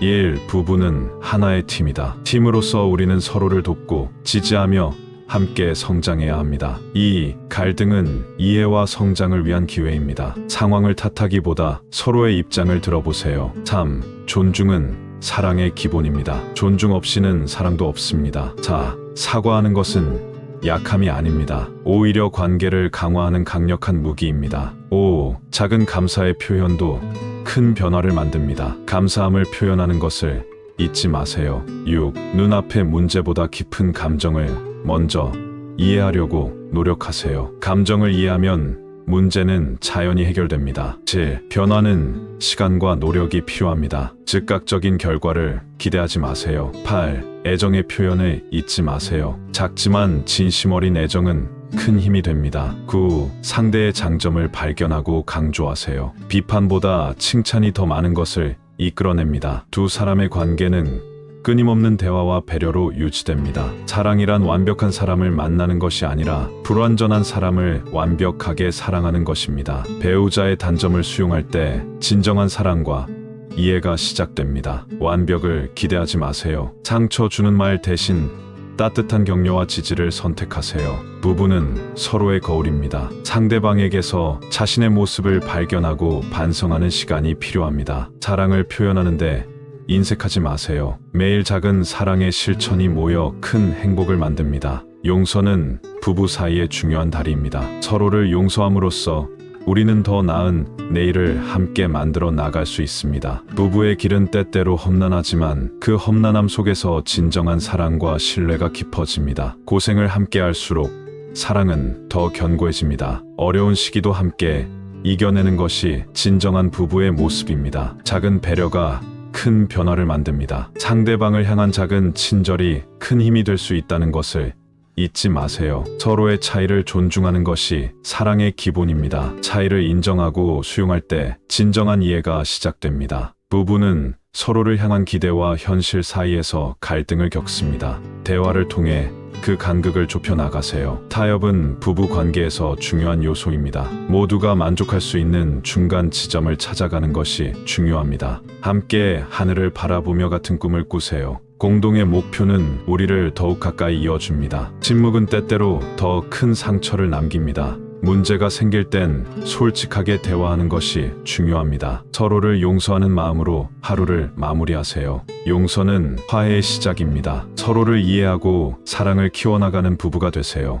1. 부부는 하나의 팀이다. 팀으로서 우리는 서로를 돕고 지지하며 함께 성장해야 합니다. 2. 갈등은 이해와 성장을 위한 기회입니다. 상황을 탓하기보다 서로의 입장을 들어보세요. 3. 존중은 사랑의 기본입니다. 존중 없이는 사랑도 없습니다. 4. 사과하는 것은 약함이 아닙니다. 오히려 관계를 강화하는 강력한 무기입니다. 5. 작은 감사의 표현도 큰 변화를 만듭니다. 감사함을 표현하는 것을 잊지 마세요. 6. 눈앞의 문제보다 깊은 감정을 먼저 이해하려고 노력하세요. 감정을 이해하면 문제는 자연히 해결됩니다. 7. 변화는 시간과 노력이 필요합니다. 즉각적인 결과를 기대하지 마세요. 8. 애정의 표현을 잊지 마세요. 작지만 진심 어린 애정은 큰 힘이 됩니다. 9. 상대의 장점을 발견하고 강조하세요. 비판보다 칭찬이 더 많은 것을 이끌어냅니다. 두 사람의 관계는 끊임없는 대화와 배려로 유지됩니다. 사랑이란 완벽한 사람을 만나는 것이 아니라 불완전한 사람을 완벽하게 사랑하는 것입니다. 배우자의 단점을 수용할 때 진정한 사랑과 이해가 시작됩니다. 완벽을 기대하지 마세요. 상처 주는 말 대신 따뜻한 격려와 지지를 선택하세요. 부부는 서로의 거울입니다. 상대방에게서 자신의 모습을 발견하고 반성하는 시간이 필요합니다. 사랑을 표현하는데 인색하지 마세요. 매일 작은 사랑의 실천이 모여 큰 행복을 만듭니다. 용서는 부부 사이의 중요한 다리입니다. 서로를 용서함으로써 우리는 더 나은 내일을 함께 만들어 나갈 수 있습니다. 부부의 길은 때때로 험난하지만 그 험난함 속에서 진정한 사랑과 신뢰가 깊어집니다. 고생을 함께 할수록 사랑은 더 견고해집니다. 어려운 시기도 함께 이겨내는 것이 진정한 부부의 모습입니다. 작은 배려가 큰 변화를 만듭니다. 상대방을 향한 작은 친절이 큰 힘이 될 수 있다는 것을 잊지 마세요. 서로의 차이를 존중하는 것이 사랑의 기본입니다. 차이를 인정하고 수용할 때 진정한 이해가 시작됩니다. 부부는 서로를 향한 기대와 현실 사이에서 갈등을 겪습니다. 대화를 통해 그 간극을 좁혀 나가세요. 타협은 부부 관계에서 중요한 요소입니다. 모두가 만족할 수 있는 중간 지점을 찾아가는 것이 중요합니다. 함께 하늘을 바라보며 같은 꿈을 꾸세요. 공동의 목표는 우리를 더욱 가까이 이어줍니다. 침묵은 때때로 더 큰 상처를 남깁니다. 문제가 생길 땐 솔직하게 대화하는 것이 중요합니다. 서로를 용서하는 마음으로 하루를 마무리하세요. 용서는 화해의 시작입니다. 서로를 이해하고 사랑을 키워나가는 부부가 되세요.